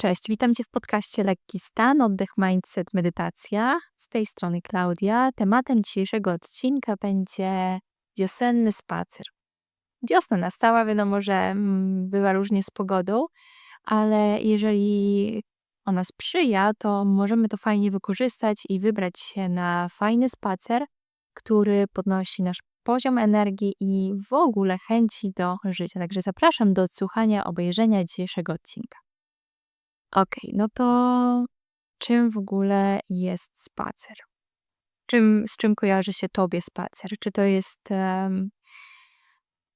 Cześć, witam Cię w podcaście Lekki Stan, Oddech, Mindset, Medytacja. Z tej strony Klaudia. Tematem dzisiejszego odcinka będzie wiosenny spacer. Wiosna nastała, wiadomo, że mm, bywa różnie z pogodą, ale jeżeli ona sprzyja, to możemy to fajnie wykorzystać i wybrać się na fajny spacer, który podnosi nasz poziom energii i w ogóle chęci do życia. Także zapraszam do odsłuchania, obejrzenia dzisiejszego odcinka. Okej, no to czym w ogóle jest spacer? Czym, z czym kojarzy się tobie spacer? Czy to jest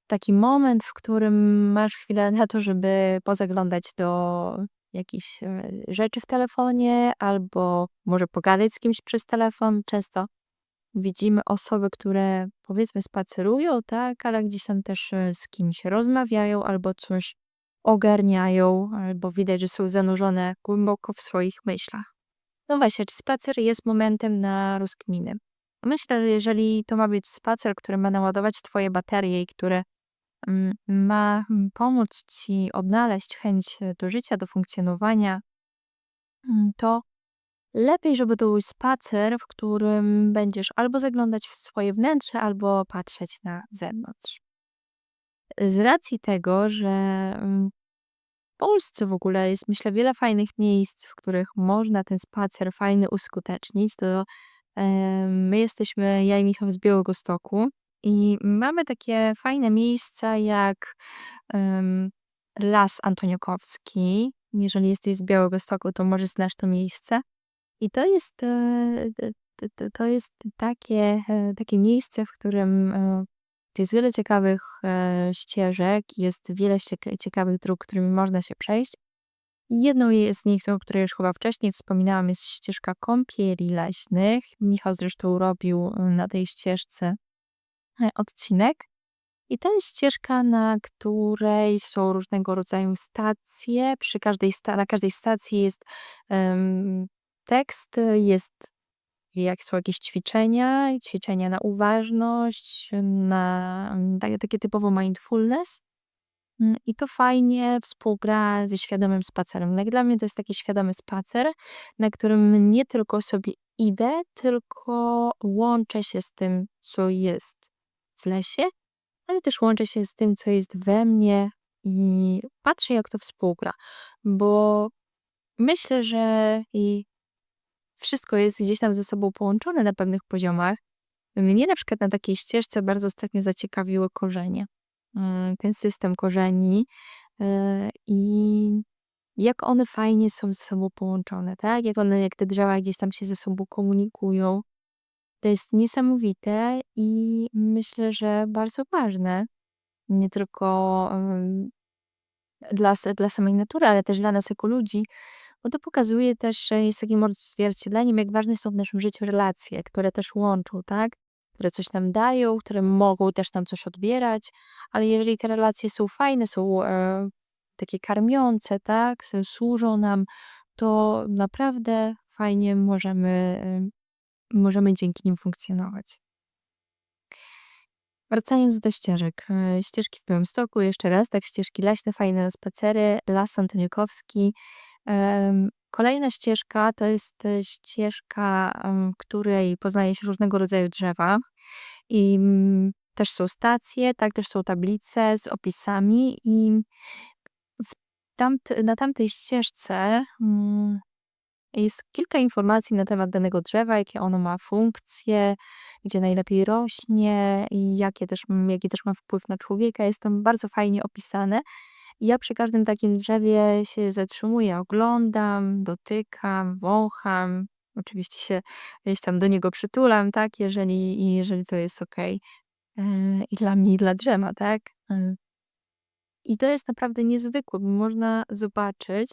taki moment, w którym masz chwilę na to, żeby pozaglądać do jakichś e, rzeczy w telefonie, albo może pogadać z kimś przez telefon? Często widzimy osoby, które powiedzmy spacerują, tak, ale gdzieś tam też e, z kimś rozmawiają albo coś ogarniają, albo widać, że są zanurzone głęboko w swoich myślach. No właśnie, czy spacer jest momentem na rozkminy? Myślę, że jeżeli to ma być spacer, który ma naładować Twoje baterie i który mm, ma mm, pomóc Ci odnaleźć chęć e, do życia, do funkcjonowania, mm, to lepiej, żeby to był spacer, w którym będziesz albo zaglądać w swoje wnętrze, albo patrzeć na zewnątrz. Z racji tego, że w Polsce w ogóle jest myślę wiele fajnych miejsc, w których można ten spacer fajny uskutecznić, to my jesteśmy, ja i Michał z Białegostoku i mamy takie fajne miejsca jak Las Antoniokowski. Jeżeli jesteś z Białegostoku, to może znasz to miejsce. I to jest, e, to jest takie, e, takie miejsce, w którym e, jest wiele ciekawych e, ścieżek, jest wiele ciekawych dróg, którymi można się przejść. Jedną z nich, o której już chyba wcześniej wspominałam, jest ścieżka kąpieli leśnych. Michał zresztą robił e, na tej ścieżce e, odcinek. I to jest ścieżka, na której są różnego rodzaju stacje. Przy każdej sta na każdej stacji jest tekst, jest jak są jakieś ćwiczenia, ćwiczenia na uważność, na takie, takie typowo mindfulness. Mm, I to fajnie współgra ze świadomym spacerem. No jak dla mnie to jest taki świadomy spacer, na którym nie tylko sobie idę, tylko łączę się z tym, co jest w lesie, ale też łączę się z tym, co jest we mnie i patrzę, jak to współgra. Bo myślę, że i wszystko jest gdzieś tam ze sobą połączone na pewnych poziomach. Mnie na przykład na takiej ścieżce bardzo ostatnio zaciekawiły korzenie. Mm, ten system korzeni e, i jak one fajnie są ze sobą połączone, tak? Jak one, jak te drzewa gdzieś tam się ze sobą komunikują. To jest niesamowite i myślę, że bardzo ważne. Nie tylko dla, dla samej natury, ale też dla nas jako ludzi, bo to pokazuje też, jest takim odzwierciedleniem, jak ważne są w naszym życiu relacje, które też łączą, tak? Które coś nam dają, które mogą też nam coś odbierać, ale jeżeli te relacje są fajne, są e, takie karmiące, tak? Służą nam, to naprawdę fajnie możemy, e, możemy dzięki nim funkcjonować. Wracając do ścieżek. E, ścieżki w Białymstoku, jeszcze raz, tak, ścieżki leśne, fajne spacery, Las Antoniukowski, Kolejna ścieżka to jest e, ścieżka, której poznaje się różnego rodzaju drzewa i mm, też są stacje, tak, też są tablice z opisami i na tamtej ścieżce, mm, jest kilka informacji na temat danego drzewa, jakie ono ma funkcje, gdzie najlepiej rośnie i jakie też, jaki też ma wpływ na człowieka. Jest tam bardzo fajnie opisane. Ja przy każdym takim drzewie się zatrzymuję, oglądam, dotykam, wącham. Oczywiście się gdzieś tam do niego przytulam, tak, jeżeli, jeżeli to jest okej. E, I dla mnie, i dla drzewa, tak. E, I to jest naprawdę niezwykłe, bo można zobaczyć,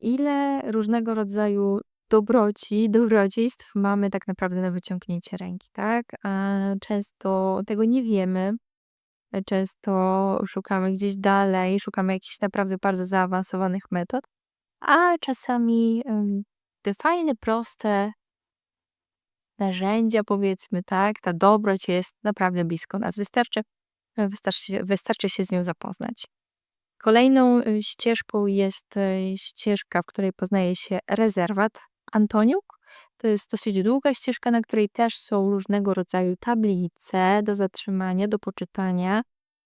ile różnego rodzaju dobroci, dobrodziejstw mamy tak naprawdę na wyciągnięcie ręki, tak. A często tego nie wiemy. Często szukamy gdzieś dalej, szukamy jakichś naprawdę bardzo zaawansowanych metod, a czasami te fajne, proste narzędzia, powiedzmy, tak, ta dobroć jest naprawdę blisko nas. Wystarczy, wystarczy, wystarczy się z nią zapoznać. Kolejną y, ścieżką jest ścieżka, w której poznaje się rezerwat Antoniuk. To jest dosyć długa ścieżka, na której też są różnego rodzaju tablice do zatrzymania, do poczytania.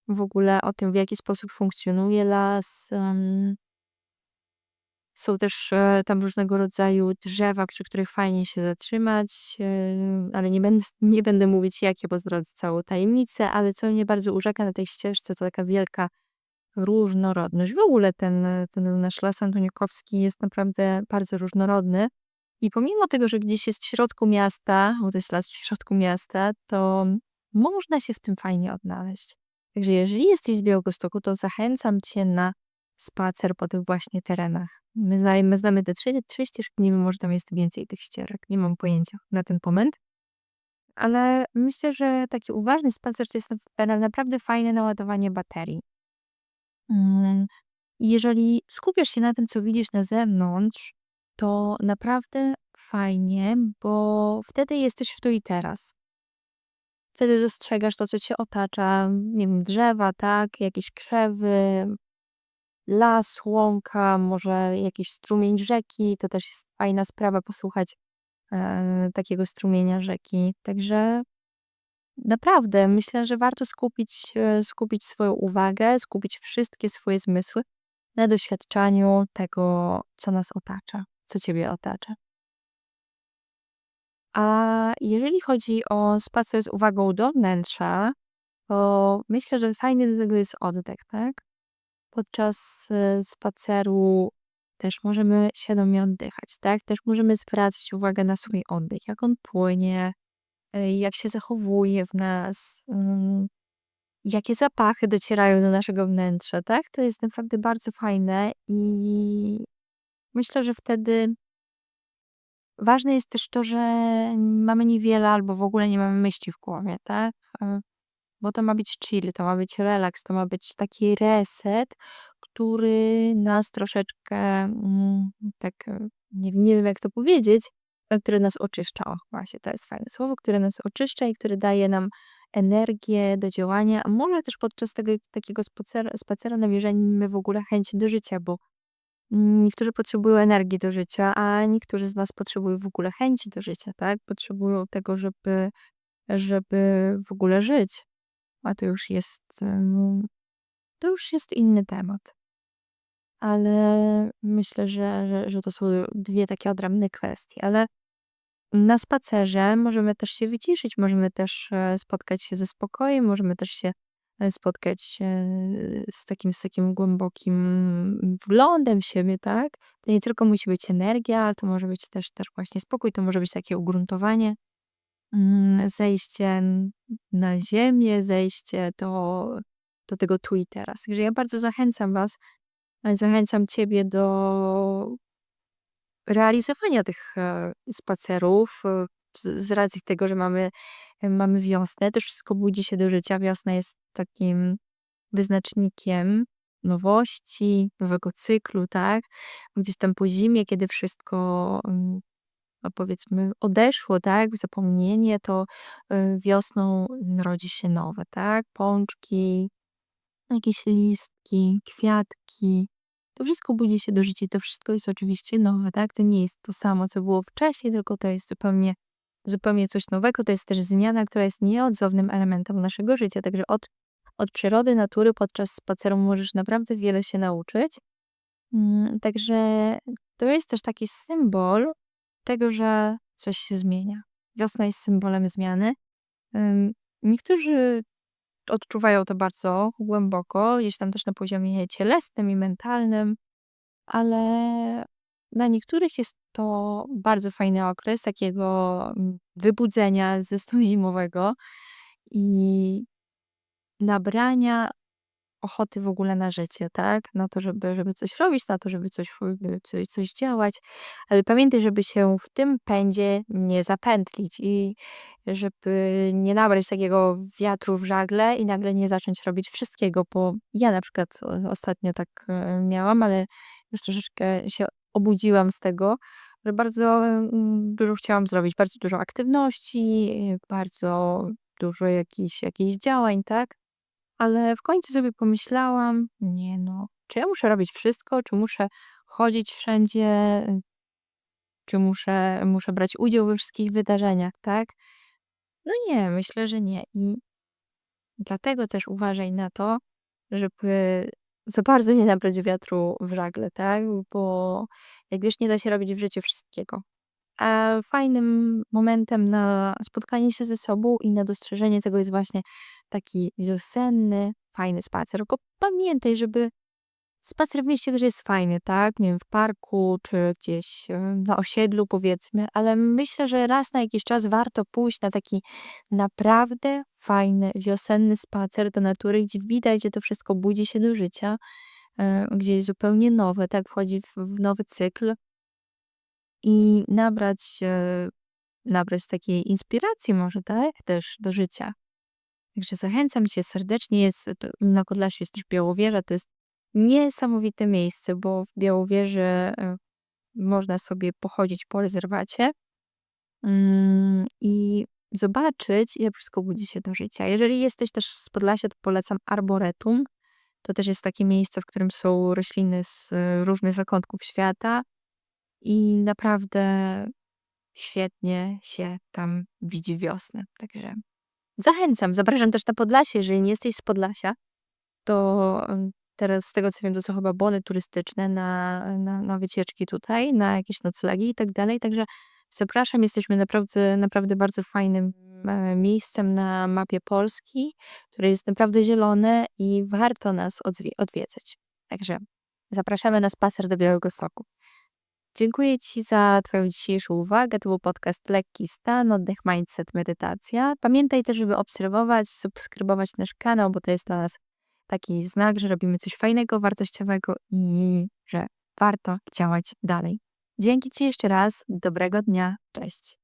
W ogóle o tym, w jaki sposób funkcjonuje las. Są też e, tam różnego rodzaju drzewa, przy których fajnie się zatrzymać, e, ale nie będę, nie będę mówić jakie, bo zdradzę całą tajemnicę, ale co mnie bardzo urzeka na tej ścieżce, to taka wielka różnorodność. W ogóle ten, ten nasz las antoniukowski jest naprawdę bardzo różnorodny. I pomimo tego, że gdzieś jest w środku miasta, bo to jest las w środku miasta, to można się w tym fajnie odnaleźć. Także jeżeli jesteś z Białegostoku, to zachęcam cię na spacer po tych właśnie terenach. My znamy, my znamy te trzy, trzy ścieżki, nie wiem, może tam jest więcej tych ścieżek, nie mam pojęcia na ten moment. Ale myślę, że taki uważny spacer to jest naprawdę fajne naładowanie baterii. Mm, jeżeli skupiasz się na tym, co widzisz na zewnątrz, to naprawdę fajnie, bo wtedy jesteś w tu i teraz. Wtedy dostrzegasz to, co cię otacza, nie wiem, drzewa, tak, jakieś krzewy, las, łąka, może jakiś strumień rzeki. To też jest fajna sprawa posłuchać e, takiego strumienia rzeki. Także naprawdę myślę, że warto skupić, e, skupić swoją uwagę, skupić wszystkie swoje zmysły na doświadczaniu tego, co nas otacza, co ciebie otacza. A jeżeli chodzi o spacer z uwagą do wnętrza, to myślę, że fajny do tego jest oddech, tak? Podczas y, spaceru też możemy świadomie oddychać, tak? Też możemy zwracać uwagę na swój oddech, jak on płynie, y, jak się zachowuje w nas, jakie zapachy docierają do naszego wnętrza, tak? To jest naprawdę bardzo fajne i myślę, że wtedy ważne jest też to, że mamy niewiele albo w ogóle nie mamy myśli w głowie, tak? E, bo to ma być chill, to ma być relaks, to ma być taki reset, który nas troszeczkę, mm, tak, e, nie, nie wiem jak to powiedzieć, ale który nas oczyszcza. O, właśnie, to jest fajne słowo, które nas oczyszcza i które daje nam energię do działania, a może też podczas tego takiego spacera, spacera nawierzajmy w ogóle chęć do życia, bo niektórzy potrzebują energii do życia, a niektórzy z nas potrzebują w ogóle chęci do życia, tak? Potrzebują tego, żeby, żeby w ogóle żyć. A to już jest, to już jest inny temat. Ale myślę, że, że, że to są dwie takie odrębne kwestie. Ale na spacerze możemy też się wyciszyć, możemy też e, spotkać się ze spokojem, możemy też się e, spotkać z takim, z takim głębokim wglądem w siebie, tak? To nie tylko musi być energia, ale to może być też, też właśnie spokój, to może być takie ugruntowanie. Mm, zejście na ziemię, zejście do, do tego tu i teraz. Także ja bardzo zachęcam Was, zachęcam Ciebie do realizowania tych e, spacerów e, z, z racji tego, że mamy, mamy wiosnę. Też wszystko budzi się do życia. Wiosna jest takim wyznacznikiem nowości, nowego cyklu, tak? Gdzieś tam po zimie, kiedy wszystko mm, no powiedzmy odeszło, tak, zapomnienie, to y, wiosną rodzi się nowe, tak, pączki, jakieś listki, kwiatki. To wszystko budzi się do życia to wszystko jest oczywiście nowe, tak? To nie jest to samo, co było wcześniej, tylko to jest zupełnie, zupełnie coś nowego. To jest też zmiana, która jest nieodzownym elementem naszego życia. Także od, od przyrody, natury podczas spaceru możesz naprawdę wiele się nauczyć. Mm, Także to jest też taki symbol tego, że coś się zmienia. Wiosna jest symbolem zmiany. Niektórzy odczuwają to bardzo głęboko, gdzieś tam też na poziomie cielesnym i mentalnym, ale dla niektórych jest to bardzo fajny okres takiego mm, wybudzenia ze snu zimowego i nabrania ochoty w ogóle na życie, tak? Na to, żeby, żeby coś robić, na to, żeby coś, coś, coś działać. Ale pamiętaj, żeby się w tym pędzie nie zapętlić i żeby nie nabrać takiego wiatru w żagle i nagle nie zacząć robić wszystkiego, bo ja na przykład ostatnio tak e, miałam, ale już troszeczkę się obudziłam z tego, że bardzo mm, dużo chciałam zrobić, bardzo dużo aktywności, bardzo dużo jakichś, jakichś działań, tak? Ale w końcu sobie pomyślałam: „Nie no, Czy ja muszę robić wszystko? Czy muszę chodzić wszędzie? Czy muszę muszę brać udział we wszystkich wydarzeniach, tak? No nie, myślę, że nie. I dlatego też uważaj na to, żeby za bardzo nie nabrać wiatru w żagle, tak? Bo jak wiesz, nie da się robić w życiu wszystkiego. Fajnym momentem na spotkanie się ze sobą i na dostrzeżenie tego jest właśnie taki wiosenny, fajny spacer. Tylko pamiętaj, żeby spacer w mieście też jest fajny, tak? Nie wiem, w parku czy gdzieś e, na osiedlu powiedzmy, ale myślę, że raz na jakiś czas warto pójść na taki naprawdę fajny, wiosenny spacer do natury, gdzie widać, gdzie to wszystko budzi się do życia, e, gdzie jest zupełnie nowe, tak? Wchodzi w, w nowy cykl i nabrać, nabrać takiej inspiracji może, tak? Też do życia. Także zachęcam cię serdecznie. Jest, to, na Podlasiu jest też Białowieża. To jest niesamowite miejsce, bo w Białowieży można sobie pochodzić po rezerwacie i zobaczyć, jak wszystko budzi się do życia. Jeżeli jesteś też z Podlasia, to polecam Arboretum. To też jest takie miejsce, w którym są rośliny z różnych zakątków świata i naprawdę świetnie się tam widzi wiosnę. Także zachęcam, zapraszam też na Podlasie. Jeżeli nie jesteś z Podlasia, to teraz z tego co wiem, to są chyba bony turystyczne na, na, na wycieczki tutaj, na jakieś noclegi i tak dalej. Także zapraszam, jesteśmy naprawdę, naprawdę bardzo fajnym e, miejscem na mapie Polski, które jest naprawdę zielone i warto nas odwiedzać. Także zapraszamy na spacer do Białego Stoku. Dziękuję Ci za Twoją dzisiejszą uwagę. To był podcast Lekki Stan, Oddech, Mindset, Medytacja. Pamiętaj też, żeby obserwować, subskrybować nasz kanał, bo to jest dla nas taki znak, że robimy coś fajnego, wartościowego i że warto działać dalej. Dzięki Ci jeszcze raz. Dobrego dnia. Cześć.